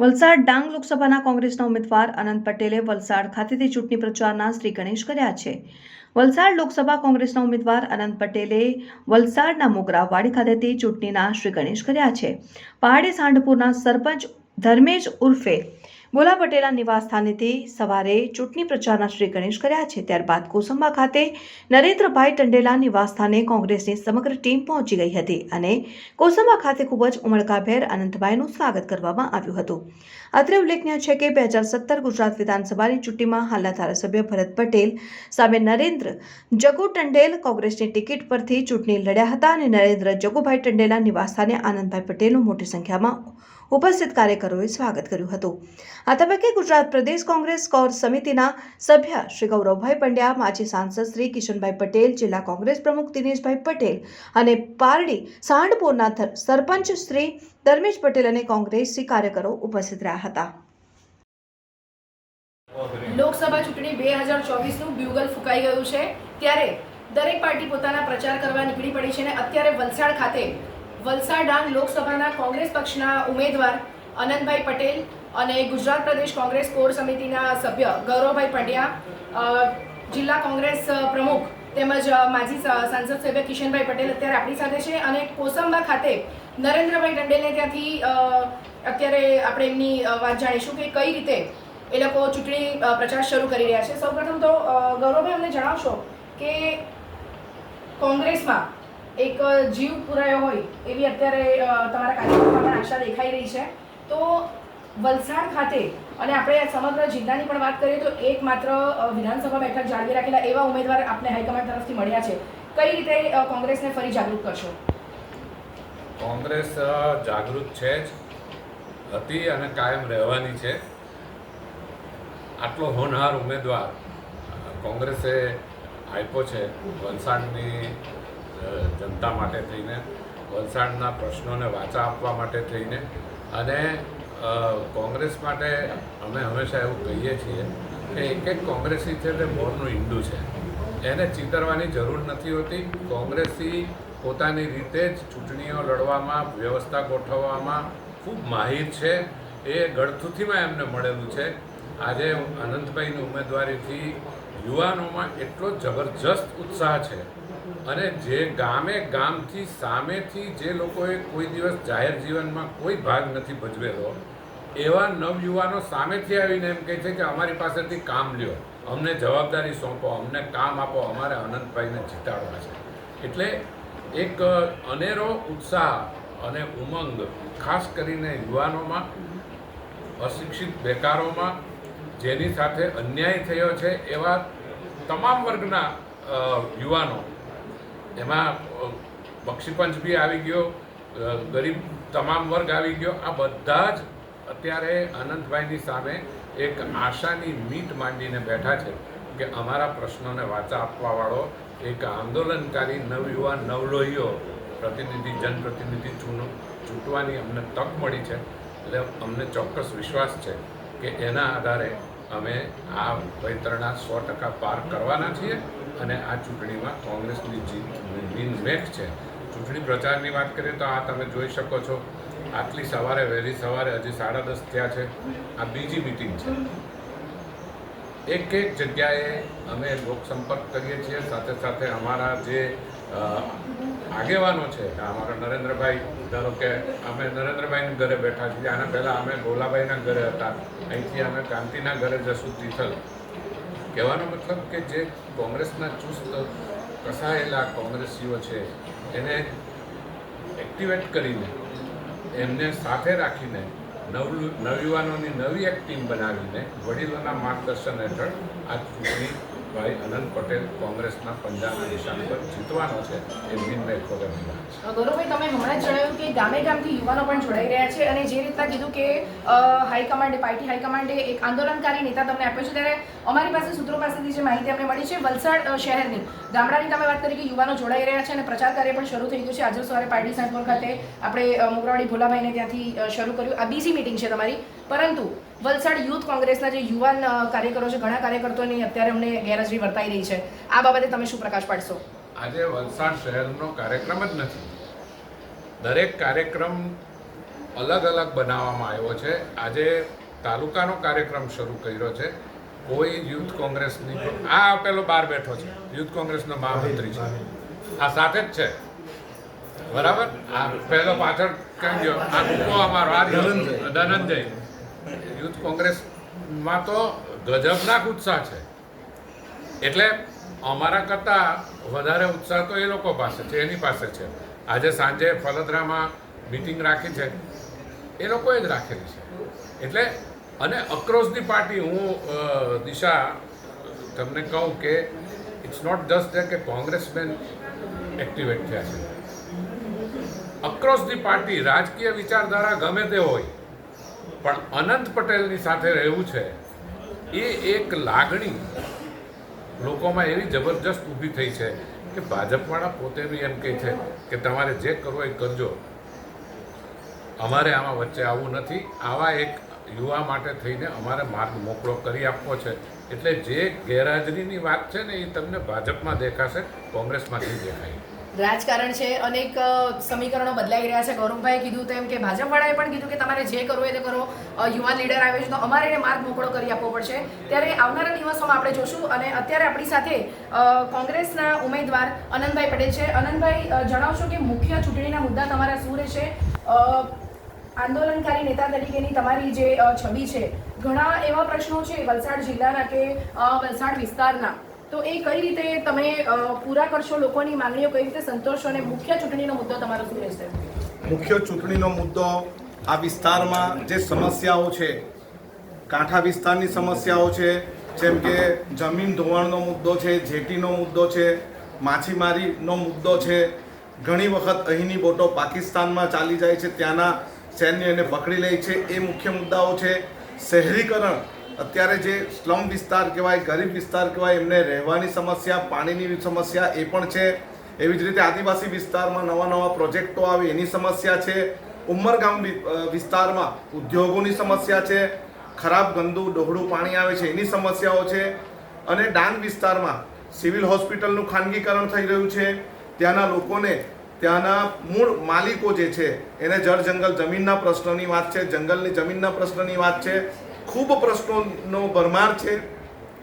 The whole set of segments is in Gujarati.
વલસાડ ડાંગ લોકસભાના કોંગ્રેસના ઉમેદવાર અનંત પટેલે વલસાડ ખાતેથી ચૂંટણી પ્રચારના શ્રી ગણેશ કર્યા છે. વલસાડ લોકસભા કોંગ્રેસના ઉમેદવાર અનંત પટેલે વલસાડના મોગરા વાડી ખાતેથી ચૂંટણીના શ્રી ગણેશ કર્યા છે. પહાડી સાંઢપુરના સરપંચ ધર્મેશ ઉર્ફે બોલા પટેલના નિવાસ સ્થાનેથી સવારે ચૂંટણી પ્રચારના શ્રી ગણેશ કર્યા છે. ત્યારબાદ કોસંબા ખાતે નરેન્દ્રભાઈ ટંડેલા નિવાસ સ્થાને કોંગ્રેસની સમગ્ર ટીમ પહોંચી ગઈ હતી અને કોસંબા ખાતે ખૂબ જ ઉમળકાભેર અનંતભાઈનું સ્વાગત કરવામાં આવ્યું હતું. અત્રે ઉલ્લેખનીય છે કે બે હજાર સત્તર ગુજરાત વિધાનસભાની ચૂંટણીમાં હાલના ધારાસભ્ય ભરત પટેલ સામે નરેન્દ્ર જગુ ટંડેલ કોંગ્રેસની ટિકિટ પરથી ચૂંટણી લડ્યા હતા અને નરેન્દ્ર જગુભાઈ ટંડેલા નિવાસસ્થાને આનંદભાઈ પટેલનું મોટી સંખ્યામાં ઉપસ્થિત કાર્યકરોએ સ્વાગત કર્યું હતું. આ તબક્કે ગુજરાત પ્રદેશ કોંગ્રેસ કોર સમિતિના સભ્ય શ્રી ગૌરવભાઈ પંડ્યા, માજી સાંસદ શ્રી કિશનભાઈ પટેલ, જિલ્લા કોંગ્રેસ પ્રમુખ દિનેશભાઈ પટેલ અને પારડી સાંડપુરના સરપંચ શ્રી ધર્મેશ પટેલ અને કોંગ્રેસી કાર્યકરો ઉપસ્થિત રહ્યા હતા. લોકસભા ચૂંટણી બે હજાર ચોવીસનું બ્યુગલ ફૂંકાઈ ગયું છે. ત્યારે દરેક પાર્ટી પોતાના પ્રચાર કરવા નીકળી પડી છે અને અત્યારે વલસાડ ખાતે વલસાડ ડાંગ લોકસભાના કોંગ્રેસ પક્ષના ઉમેદવાર અનંતભાઈ પટેલ અને ગુજરાત પ્રદેશ કોંગ્રેસ કોર સમિતિના સભ્ય ગૌરવભાઈ પંડ્યા જિલ્લા કોંગ્રેસ પ્રમુખ તેમજ માજી સાંસદ સભ્ય કિશનભાઈ પટેલ અત્યારે આપણી સાથે છે અને કોસંબા ખાતે નરેન્દ્રભાઈ ટંડેલને ત્યાંથી અત્યારે આપણે એમની વાત જાણીશું કે કઈ રીતે એ લોકો ચૂંટણી પ્રચાર શરૂ કરી રહ્યા છે. સૌપ્રથમ તો ગૌરવભાઈ અમને જણાવશો કે કોંગ્રેસમાં એક જીવ પુરાયો હોય એવી અત્યારે તમારા કાર્યક્રમમાં પણ આશા દેખાઈ રહી છે. તો વલસાડ ખાતે, અને આપણે સમગ્ર જિલ્લાની પણ વાત કરીએ તો એકમાત્ર વિધાનસભા બેઠક જાળવી રાખેલા એવા ઉમેદવાર આપને હાઈકમાન્ડ તરફથી મળ્યા છે. કઈ રીતે કોંગ્રેસને ફરી જાગૃત કરશો? કોંગ્રેસ જાગૃત છે જ, હતી અને કાયમ રહેવાની છે. આટલો હોનહાર ઉમેદવાર કોંગ્રેસે આપ્યો છે વલસાડની જનતા માટે થઈને, વલસાડના પ્રશ્નોને વાચા આપવા માટે થઈને અને કોંગ્રેસ માટે અમે હંમેશા એવું કહીએ છીએ કે એક એક કોંગ્રેસી છે તે મોરનું ઈંડું છે. એને ચિતરવાની જરૂર નથી હોતી. કોંગ્રેસી પોતાની રીતે જ ચૂંટણીઓ લડવામાં, વ્યવસ્થા ગોઠવવામાં ખૂબ માહિર છે. એ ગળથુથીમાં એમને મળેલું છે. આજે અનંતભાઈની ઉમેદવારીથી યુવાનોમાં એટલો જબરજસ્ત ઉત્સાહ છે અને જે ગામે ગામથી સામેથી જે લોકોએ કોઈ દિવસ જાહેર જીવનમાં કોઈ ભાગ નથી ભજવેલો, એવા નવયુવાનો સામેથી આવીને એમ કહે છે કે અમારી પાસેથી કામ લ્યો, અમને જવાબદારી સોંપો, અમને કામ આપો, અમારે અનંતભાઈને જીતાડવા છે. એટલે એક અનેરો ઉત્સાહ અને ઉમંગ, ખાસ કરીને યુવાનોમાં, અશિક્ષિત બેકારોમાં, જેની સાથે અન્યાય થયો છે એવા તમામ વર્ગના યુવાનો એમાં બક્ષીપંચ બી આવી ગયો ગરીબ તમામ વર્ગ આવી ગયો. આ બધા જ અત્યારે અનંતભાઈની સામે એક આશાની મીટ માંડીને બેઠા છે કે અમારા પ્રશ્નોને વાચા આપવાવાળો એક આંદોલનકારી નવયુવાન નવલોહીઓ પ્રતિનિધિ, જનપ્રતિનિધિ ચૂંટવાની અમને તક મળી છે. એટલે અમને ચોક્કસ વિશ્વાસ છે કે એના આધારે અમે આ વૈતરણા સો ટકા પાર કરવાના છીએ અને આ ચૂંટણીમાં કોંગ્રેસની જીત વિન મેક છે. ચૂંટણી પ્રચારની વાત કરીએ તો આ તમે જોઈ શકો છો, આટલી સવારે વહેલી સવારે હજી સાડા દસ થયા છે. આ બીજી મિટિંગ છે. એક એક જગ્યાએ અમે લોકસંપર્ક કરીએ છીએ, સાથે સાથે અમારા જે આગેવાનો છે. અમારા નરેન્દ્રભાઈ ધારો કે અમે નરેન્દ્રભાઈના ઘરે બેઠા છીએ. આના પહેલાં અમે ગોલાભાઈના ઘરે હતા. અહીંથી અમે કાંતિના ઘરે જશું તિથલ. કહેવાનો મતલબ કે જે કોંગ્રેસના ચુસ્ત, કસાયેલા કોંગ્રેસીઓ છે, એને એક્ટિવેટ કરીને, એમને સાથે રાખીને, નવ નવયુવાનોની નવી એક ટીમ બનાવીને, વડીલોના માર્ગદર્શન હેઠળ આ ચૂંટણી ભાઈ અનંત પટેલ કોંગ્રેસના પંજાબના નિશાન પર જીતવાનો છે એ વિનભાઈ ખોગરની વાત છે કે ગામે ગામથી યુવાનો પણ જોડાઈ રહ્યા છે અને જે રીતના કીધું કે હાઈકમાન્ડે પાર્ટી હાઈકમાન્ડે એક આંદોલનકારી નેતા તમને આપ્યો છે, ત્યારે અમારી પાસે સૂત્રો પાસેથી જે માહિતી અમને મળી છે, વલસાડ શહેરની. ગામડાની તમે વાત કરી કે યુવાનો જોડાઈ રહ્યા છે અને પ્રચાર કાર્ય પણ શરૂ થઈ ગયું છે. આજે સવારે પાર્ટી સાંજપુર ખાતે આપણે મોગરાવાડી ભોલાભાઈને ત્યાંથી શરૂ કર્યું. આ બીજી મિટિંગ છે તમારી. પરંતુ વલસાડ યુથ કોંગ્રેસના જે યુવાન કાર્યકરો છે, ઘણા કાર્યકર્તાઓની અત્યારે અમને ગેરહાજરી વર્તાઈ રહી છે. આ બાબતે તમે શું પ્રકાશ પાડશો? આજે વલસાડ શહેરનો કાર્યક્રમ જ નથી. દરેક કાર્યક્રમ અલગ અલગ બનાવવામાં આવ્યો છે. આજે તાલુકાનો કાર્યક્રમ શરૂ કર્યો છે. કોઈ યુથ કોંગ્રેસની આ પેલો બહાર બેઠો છે. યુથ કોંગ્રેસનો મહામંત્રી છે. આ સાથે જ છે. બરાબર? આ પહેલો પાછળ કેમ ગયો? આ કૂકો અમારો આ ધનંજય યુથ કોંગ્રેસમાં તો ગજબના ઉત્સાહ છે. એટલે અમારા કરતાં વધારે ઉત્સાહ તો એ લોકો પાસે છે, એની પાસે છે. આજે સાંજે ફલદરામાં મિટિંગ રાખી છે. એ લોકોએ જ રાખેલી છે. એટલે અને અક્રોસ પાર્ટી હું દિશા, તમને કહું કે ઇટ્સ નોટ જસ્ટ કે કોંગ્રેસમેન એક્ટિવેટ થયા છે. અક્રોસ ધી પાર્ટી રાજકીય વિચારધારા ગમે તે હોય, પણ અનંત પટેલની સાથે રહેવું છે, એ એક લાગણી લોકોમાં એવી જબરજસ્ત ઊભી થઈ છે. કે ભાજપવાળા પોતે બી એમ કહે છે કે તમારે જે કરવો એ કરજો. અમારે આમાં વચ્ચે આવવું નથી. આવા એક યુવા માટે થઈને અમારે માર્ગ મોકળો કરી આપવો છે. એટલે જે ગેરહાજરીની વાત છે ને એ તમને ભાજપમાં દેખાશે કોંગ્રેસમાં નહીં દેખાય. રાજકારણ છે, અનેક સમીકરણો બદલાઈ રહ્યા છે. ગૌરવભાઈએ કીધું તેમ કે ભાજપવાળાએ પણ કીધું કે તમારે જે કરવું એ તે કરો. યુવા લીડર આવે છે તો અમારે એને માર્ગ મોકળો કરી આપવો પડશે. ત્યારે આવનારા દિવસોમાં આપણે જોશું અને અત્યારે આપણી સાથે કોંગ્રેસના ઉમેદવાર અનંતભાઈ પટેલ છે. અનંતભાઈ જણાવશો કે મુખ્ય ચૂંટણીના મુદ્દા તમારા શું રહેશે? આંદોલનકારી નેતા તરીકેની તમારી જે છબી છે, ઘણા એવા પ્રશ્નો છે વલસાડ જિલ્લાના કે વલસાડ વિસ્તારના. તો એ કઈ રીતે તમે પૂરા કરશો લોકોની માંગણીઓ, કઈ રીતે સંતોષો અને મુખ્ય ચૂંટણીનો મુદ્દો તમારો શું રહેશે? મુખ્ય ચૂંટણીનો મુદ્દો આ વિસ્તારમાં જે સમસ્યાઓ છે, કાંઠા વિસ્તારની સમસ્યાઓ છે, જેમ કે જમીન ધોવાણનો મુદ્દો છે, જેટીનો મુદ્દો છે, માછીમારીનો મુદ્દો છે, ઘણી વખત અહીંની બોટો પાકિસ્તાનમાં ચાલી જાય છે, ત્યાંના સૈન્યને પકડી લે છે, એ મુખ્ય મુદ્દાઓ છે. શહેરીકરણ અત્યારે જે સ્લમ વિસ્તાર કહેવાય, ગરીબ વિસ્તાર કહેવાય, એમને રહેવાની સમસ્યા, પાણીની સમસ્યા એ પણ છે. એવી જ રીતે આદિવાસી વિસ્તારમાં નવા નવા પ્રોજેક્ટો આવે, એની સમસ્યા છે. ઉમરગામ વિસ્તારમાં ઉદ્યોગોની સમસ્યા છે. ખરાબ ગંદુ ડોહળું પાણી આવે છે, એની સમસ્યાઓ છે. અને ડાંગ વિસ્તારમાં સિવિલ હોસ્પિટલનું ખાનગીકરણ થઈ રહ્યું છે. ત્યાંના લોકોને, ત્યાંના મૂળ માલિકો જે છે, એને જળ જંગલ જમીનના પ્રશ્નની વાત છે, જંગલની જમીનના પ્રશ્નની વાત છે. ખૂબ પ્રશ્નોનો ભરમાર છે.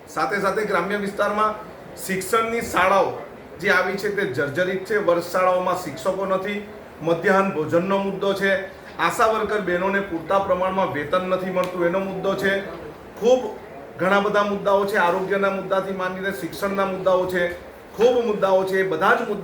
સાથે સાથે ગ્રામ્ય વિસ્તારમાં શિક્ષણની શાળાઓ જે આવી છે તે જર્જરિત છે. વર્ષ શાળાઓમાં શિક્ષકો નથી, મધ્યાહન ભોજનનો મુદ્દો છે. આશા વર્કર બહેનોને પૂરતા પ્રમાણમાં વેતન નથી મળતું એનો મુદ્દો છે. ખૂબ ઘણા બધા મુદ્દાઓ છે. આરોગ્યના મુદ્દાથી માંડીને શિક્ષણના મુદ્દાઓ છે. ખૂબ મુદ્દાઓ છે. બધા જ મુદ્દા